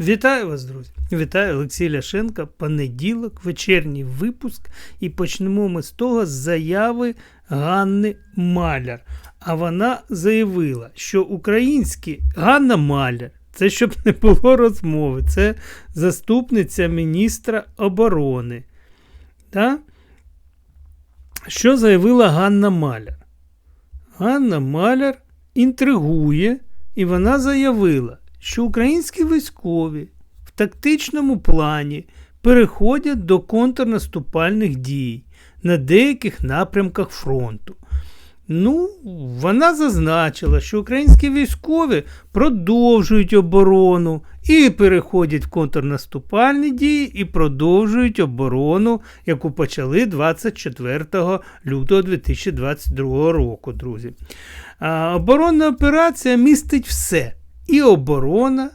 Вітаю вас, друзі! Вітаю Олексій Ляшенка. Понеділок, вечірній випуск. І почнемо ми з того з заяви Ганни Маляр. А вона заявила, що українські Ганна Маляр, це щоб не було розмови, це заступниця міністра оборони. Да? Що заявила Ганна Маляр? Ганна Маляр інтригує, і вона заявила, що українські військові в тактичному плані переходять до контрнаступальних дій на деяких напрямках фронту. Ну, вона зазначила, що українські військові продовжують оборону і переходять в контрнаступальні дії, і продовжують оборону, яку почали 24 лютого 2022 року, друзі. А, Оборонна операція містить все: і оборона,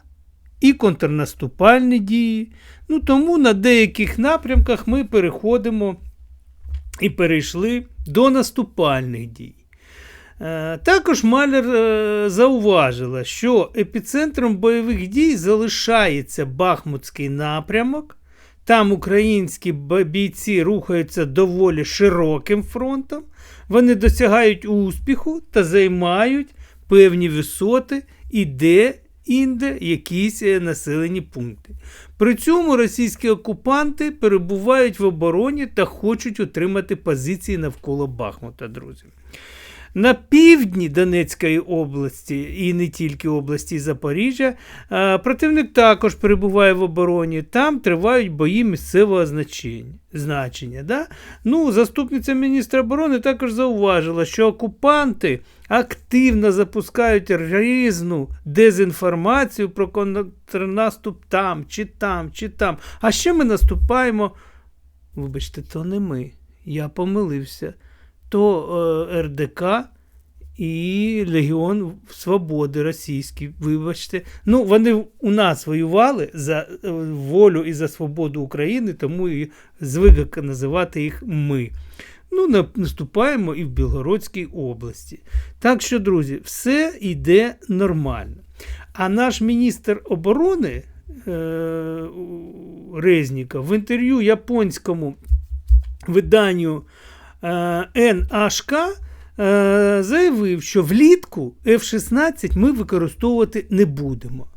і контрнаступальні дії. Ну, Тому на деяких напрямках ми переходимо і перейшли до наступальних дій. Е, також Маляр е, зауважила, що епіцентром бойових дій залишається Бахмутський напрямок. Там українські бійці рухаються доволі широким фронтом, вони досягають успіху та займають певні висоти і де-інде якісь е, населені пункти. При цьому російські окупанти перебувають в обороні та хочуть отримати позиції навколо Бахмута, друзі. На півдні Донецької області і не тільки області Запоріжжя, противник також перебуває в обороні. Там тривають бої місцевого значення. значення да? ну, Заступниця міністра оборони також зауважила, що окупанти активно запускають різну дезінформацію про контрнаступ там, чи там, чи там. А ще ми наступаємо. Вибачте, то не ми. Я помилився то е, РДК і Легіон Свободи Російський. Вибачте. Ну, вони у нас воювали за е, волю і за свободу України, тому і звик називати їх ми. Ну, наступаємо і в Білгородській області. Так що, друзі, все йде нормально. А наш міністр оборони е, Резніков в інтерв'ю японському виданню Е, НHK е, заявив, що влітку F-16 ми використовувати не будемо.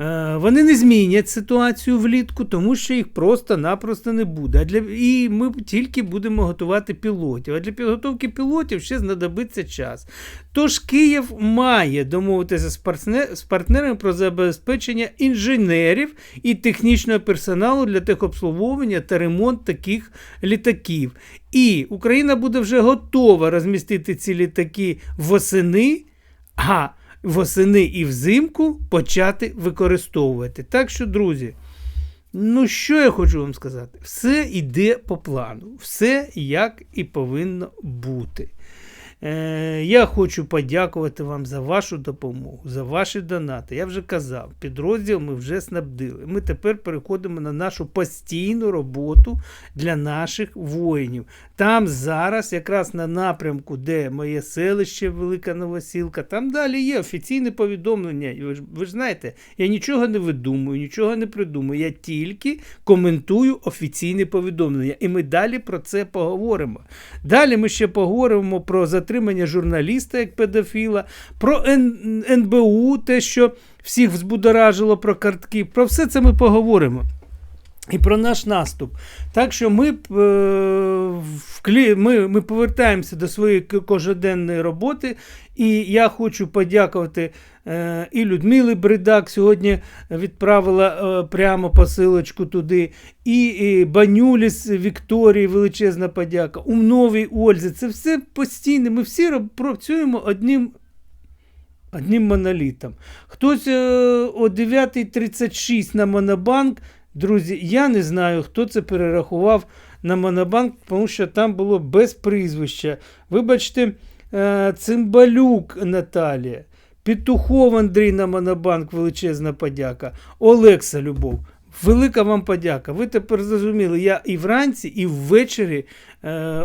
Е, вони не змінять ситуацію влітку, тому що їх просто-напросто не буде. А для, І ми тільки будемо готувати пілотів. А для підготовки пілотів ще знадобиться час. Тож Київ має домовитися з, партнер, з партнерами про забезпечення інженерів і технічного персоналу для техобслуговування та ремонт таких літаків. І Україна буде вже готова розмістити ці літаки восени. а восени і взимку почати використовувати. Так що, друзі, ну що я хочу вам сказати? Все йде по плану, все як і повинно бути. Е, Я хочу подякувати вам за вашу допомогу, за ваші донати. Я вже казав, підрозділ ми вже снабдили. Ми тепер переходимо на нашу постійну роботу для наших воїнів. Там зараз, якраз на напрямку, де моє селище, Велика Новосілка, там далі є офіційне повідомлення. Ви ж, ви ж знаєте, я нічого не видумую, нічого не придумую. Я тільки коментую офіційне повідомлення. І ми далі про це поговоримо. Далі ми ще поговоримо про затримання журналіста як педофіла, про. НБУ, те, що всіх взбудоражило про картки. Про все це ми поговоримо. І про наш наступ. Так що ми е, ми, ми повертаємося до своєї кожеденної роботи. І я хочу подякувати е, і Людмилі Бридак сьогодні відправила е, прямо посилочку туди. І, Банюліс Вікторії, величезна подяка, Умновій Ользі. Це все постійно. Ми всі працюємо одним. Одним монолітом. Хтось о 9.36 на Монобанк Друзі, я не знаю, хто це перерахував на Монобанк, тому що там було без прізвища. Вибачте, е, Цимбалюк Наталія, Петухов Андрій на Монобанк, величезна подяка. Олекса Любов. Велика вам подяка. Ви тепер зрозуміли, я і вранці, і ввечері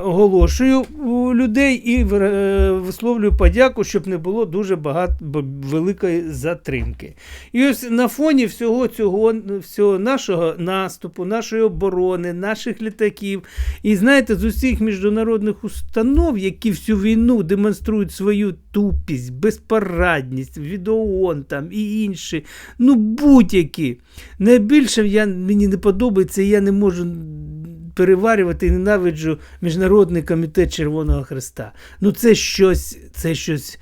оголошую у людей і е, висловлюю подяку, щоб не було дуже багато великої затримки. І ось на фоні всього цього всього нашого наступу, нашої оборони, наших літаків, і знаєте, з усіх міжнародних установ, які всю війну демонструють свою тупість, безпорадність, від ООН там і інші, ну будь-які. Найбільше я, мені не подобається, я не можу переварювати ненавиджу Міжнародний комітет Червоного Христа. Ну це щось, це щось.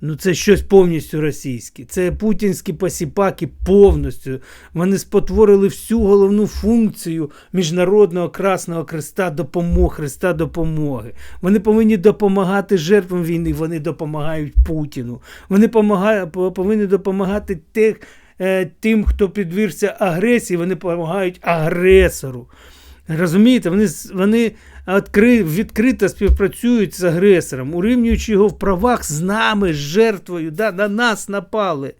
Ну, це щось повністю російське. Це путінські посіпаки повністю. Вони спотворили всю головну функцію Міжнародного Красного Христа допомог, Христа допомоги. Вони повинні допомагати жертвам війни, вони допомагають Путіну. Вони повинні допомагати тих, е, тим, хто підвірся агресії, вони допомагають агресору. Розумієте, вони, вони відкри, відкрито співпрацюють з агресором, урівнюючи його в правах з нами, з жертвою, да, на нас напали.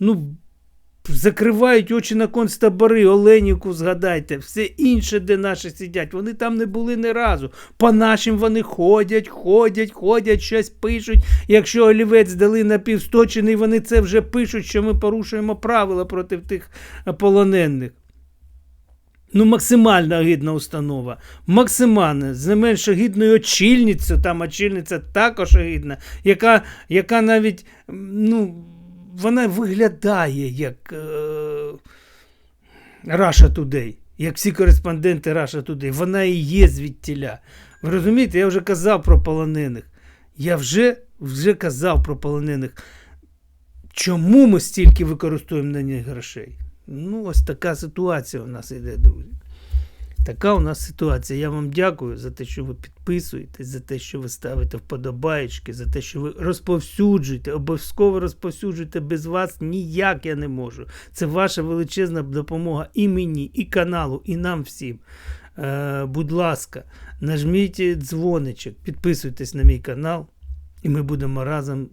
Ну, закривають очі на концтабори, Оленівку згадайте, все інше, де наші сидять, вони там не були ні разу. По нашим вони ходять, ходять, ходять, щось пишуть. Якщо олівець дали напівсточений, вони це вже пишуть, що ми порушуємо правила проти тих полонених. Ну, максимально гідна установа. Максимально. З не менш гідною очільницею, там очільниця також гідна, яка, яка навіть, ну, вона виглядає як е, Russia Today, як всі кореспонденти Russia Today. Вона і є звідтіля. Ви розумієте, я вже казав про полонених. Я вже, вже казав про полонених. Чому ми стільки використовуємо на них грошей? Ну, ось така ситуація у нас іде, друзі. Така у нас ситуація. Я вам дякую за те, що ви підписуєтесь, за те, що ви ставите вподобаєчки, за те, що ви розповсюджуєте, обов'язково розповсюджуєте без вас ніяк я не можу. Це ваша величезна допомога і мені, і каналу, і нам всім. Е, будь ласка, нажміть дзвоничок, підписуйтесь на мій канал, і ми будемо разом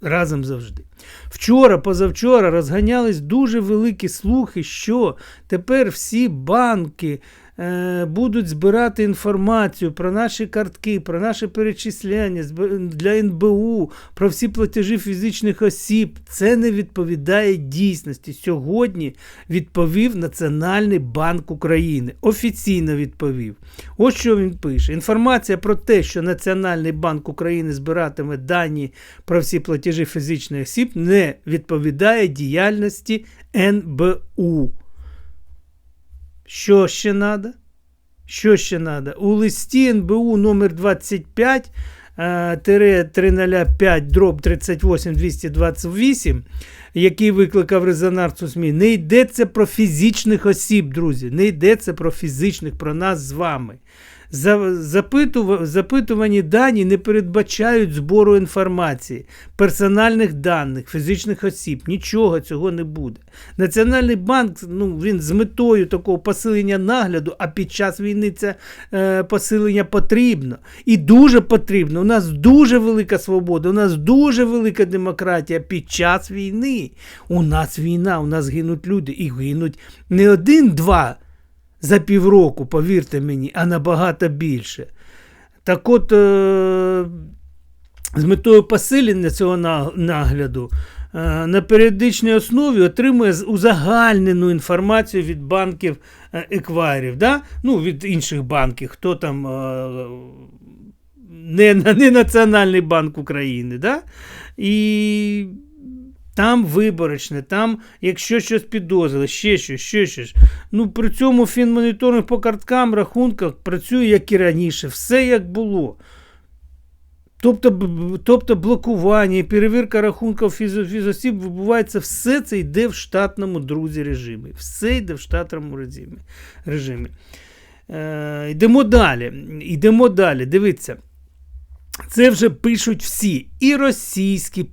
разом завжди. Вчора, позавчора розганялись дуже великі слухи, що тепер всі банки будуть збирати інформацію про наші картки, про наші перечисляння зб- для НБУ, про всі платежі фізичних осіб. Це не відповідає дійсності. Сьогодні відповів Національний банк України. Офіційно відповів. Ось що він пише: інформація про те, що Національний банк України збиратиме дані про всі платежі фізичних осіб, не відповідає діяльності НБУ. Що ще треба? Що ще треба? У листі НБУ номер 25 е, тире 305 дроб 38 228, який викликав резонанс у СМІ, не йдеться про фізичних осіб, друзі. Не йдеться про фізичних, про нас з вами. За- запитува- Запитувані дані не передбачають збору інформації, персональних даних, фізичних осіб. Нічого цього не буде. Національний банк ну, він з метою такого посилення нагляду, а під час війни це е, посилення потрібно. І дуже потрібно. У нас дуже велика свобода, у нас дуже велика демократія під час війни. У нас війна, у нас гинуть люди. І гинуть не один-два за півроку, повірте мені, а набагато більше. Так от, е, з метою посилення цього нагляду е, на періодичній основі отримує узагальнену інформацію від банків е, еквайрів, да? ну, від інших банків, хто там. Не, не Національний банк України, да? і там виборочне, там, якщо щось підозрили, ще щось, ще щось. Ну, при цьому фінмоніторинг по карткам, рахунках працює як і раніше, все як було. Тобто, тобто блокування перевірка рахунків фізо- фізосіб відбувається, все це йде в штатному друзі режимі. Все йде в штатному режимі. режимі. Е, йдемо далі. Йдемо далі. Дивіться. Це вже пишуть всі. І російські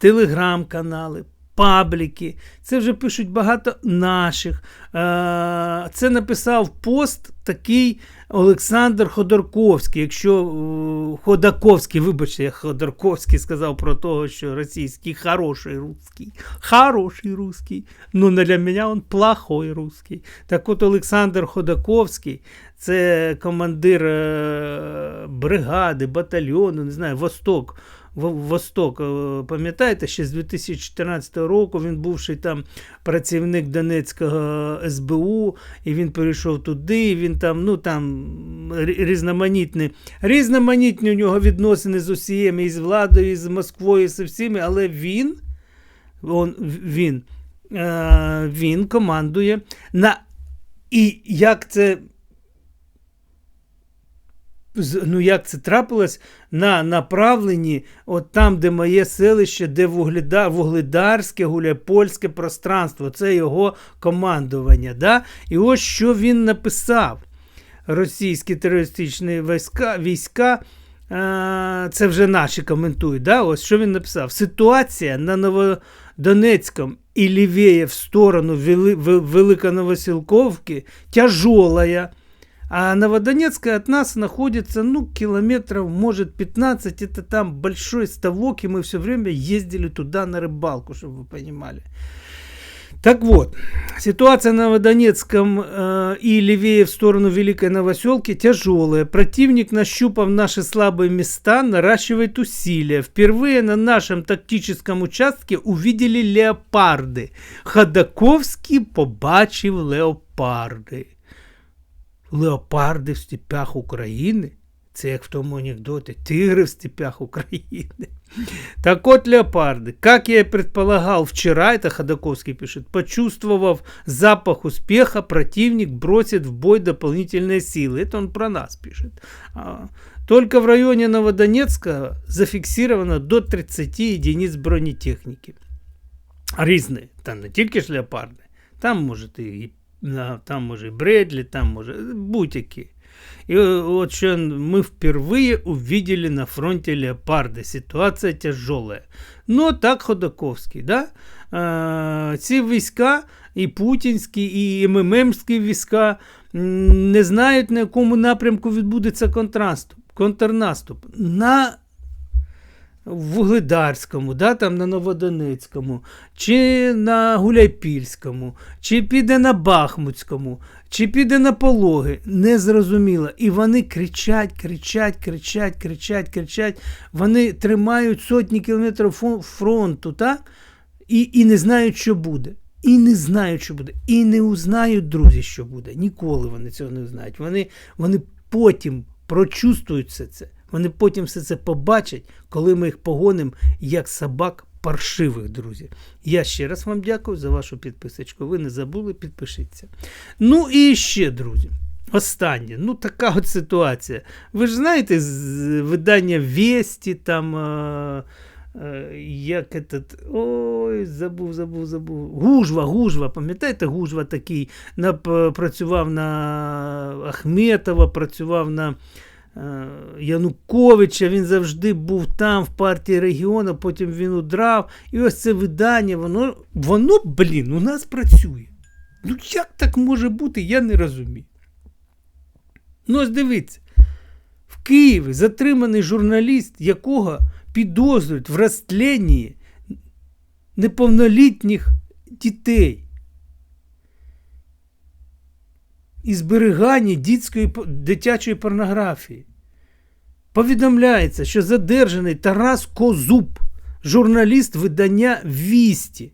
телеграм-канали пабліки, це вже пишуть багато наших. Е, Це написав пост такий Олександр Ходорковський. Якщо е, Ходаковський, вибачте, я Ходорковський сказав про того, що російський хороший русський. Хороший русський. Ну, для мене він плохой русський. Так от Олександр Ходаковський, це командир е, бригади, батальйону, не знаю, Восток. Восток, е, пам'ятаєте, ще з 2014 року він бувший там працівник Донецького СБУ, і він перейшов туди, і він там, ну там різноманітні, різноманітні у нього відносини з усією, і з владою, і з Москвою, і з всіми, але він, он, він, е, він командує на. І як це ну як це трапилось на направленні, от там, де моє селище, де Вугледа, Вугледарське, Гуляйпольське пространство, це його командування. Да? І ось що він написав. Російські терористичні війська, війська це вже наші коментують. Да? Ось що він написав. Ситуація на Новодонецьком і лівее в сторону Вели, Вел- Великоновосілковки тяжелая. А Новодонецкая от нас находится, ну, километров, может, 15. Это там большой ставок, и мы все время ездили туда на рыбалку, чтобы вы понимали. Так вот, ситуация на Новодонецком э, и левее в сторону Великой Новоселки тяжелая. Противник, нащупав наши слабые места, наращивает усилия. Впервые на нашем тактическом участке увидели леопарды. Ходаковский побачив леопарди Леопарди в степях України. Це як в тому анекдоті. Тигри в степях України. Так вот, леопарды, как я и предполагал вчера, это Ходаковский пишет, почувствовав запах успеха, противник бросит в бой дополнительные силы. Это он про нас пишет. А, Только в районе Новодонецка зафиксировано до 30 единиц бронетехники. Різні, там не тільки ж леопарди, там може і, на- там може і Бредлі, там може будь-які. И э, вот что мы впервые увидели на фронте леопарды. Ситуация тяжелая. Но так Ходаковский, да? Е, ці війська, і путінські, і МММські війська м, не знають, на якому напрямку відбудеться контраступ, контрнаступ. На Вугледарському, да, там на Новодонецькому, чи на Гуляйпільському, чи піде на Бахмутському, чи піде на пологи, незрозуміло. І вони кричать, кричать, кричать, кричать, кричать. Вони тримають сотні кілометрів фронту, так? І, і не знають, що буде. І не знають, що буде. І не узнають, друзі, що буде. Ніколи вони цього не знають. Вони, вони потім прочувствують все це. Вони потім все це побачать, коли ми їх погонимо як собак паршивих, друзі. Я ще раз вам дякую за вашу підписочку. Ви не забули, підпишіться. Ну і ще, друзі. Останнє, ну така от ситуація. Ви ж знаєте, з видання Весті, там. Е- е, як этот, ой, забув, забув, забув. Гужва, Гужва, пам'ятаєте, Гужва такий на, працював на Ахметова, працював на Януковича, він завжди був там, в партії регіону, потім він удрав. І ось це видання, воно, воно, блін, у нас працює. Ну як так може бути, я не розумію. Ну, ось дивіться. В Києві затриманий журналіст, якого підозрюють в розтленні неповнолітніх дітей і зберіганні дітської дитячої порнографії. Повідомляється, що задержаний Тарас Козуб, журналіст видання Вісті.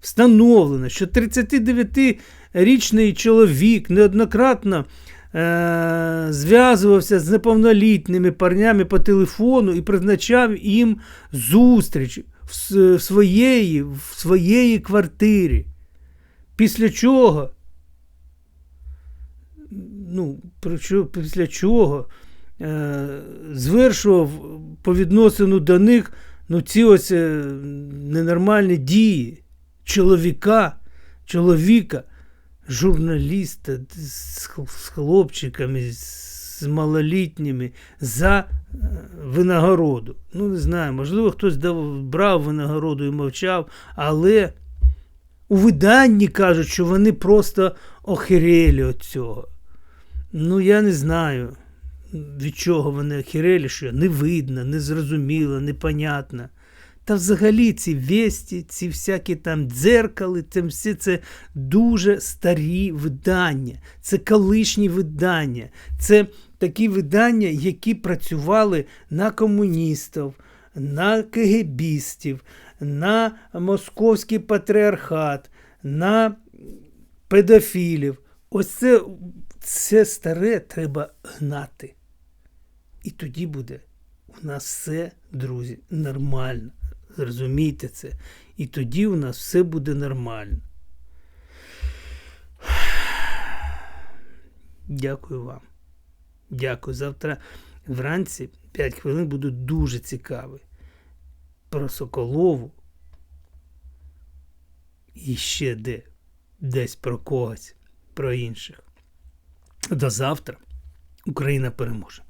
Встановлено, що 39-річний чоловік неоднократно е- зв'язувався з неповнолітніми парнями по телефону і призначав їм зустріч в, в своєї, в своєї квартирі. Після чого, ну, після чого е- звершував по відносину до них ну, ці ось е, ненормальні дії чоловіка, чоловіка, журналіста з, хлопчиками, з малолітніми за е, винагороду. Ну, не знаю, можливо, хтось дав, брав винагороду і мовчав, але у виданні кажуть, що вони просто охерели від цього. Ну, я не знаю, від чого вони охерели, що не видно, не зрозуміло, непонятно. Та взагалі ці весті, ці всякі там дзеркали, це все це дуже старі видання. Це колишні видання. Це такі видання, які працювали на комуністів, на кегебістів, на московський патріархат, на педофілів. Ось це, це старе треба гнати. І тоді буде у нас все, друзі, нормально. Зрозумійте це. І тоді у нас все буде нормально. Дякую вам. Дякую. Завтра вранці 5 хвилин буде дуже цікавий. Про Соколову. І ще де. Десь про когось, про інших. До завтра. Україна переможе.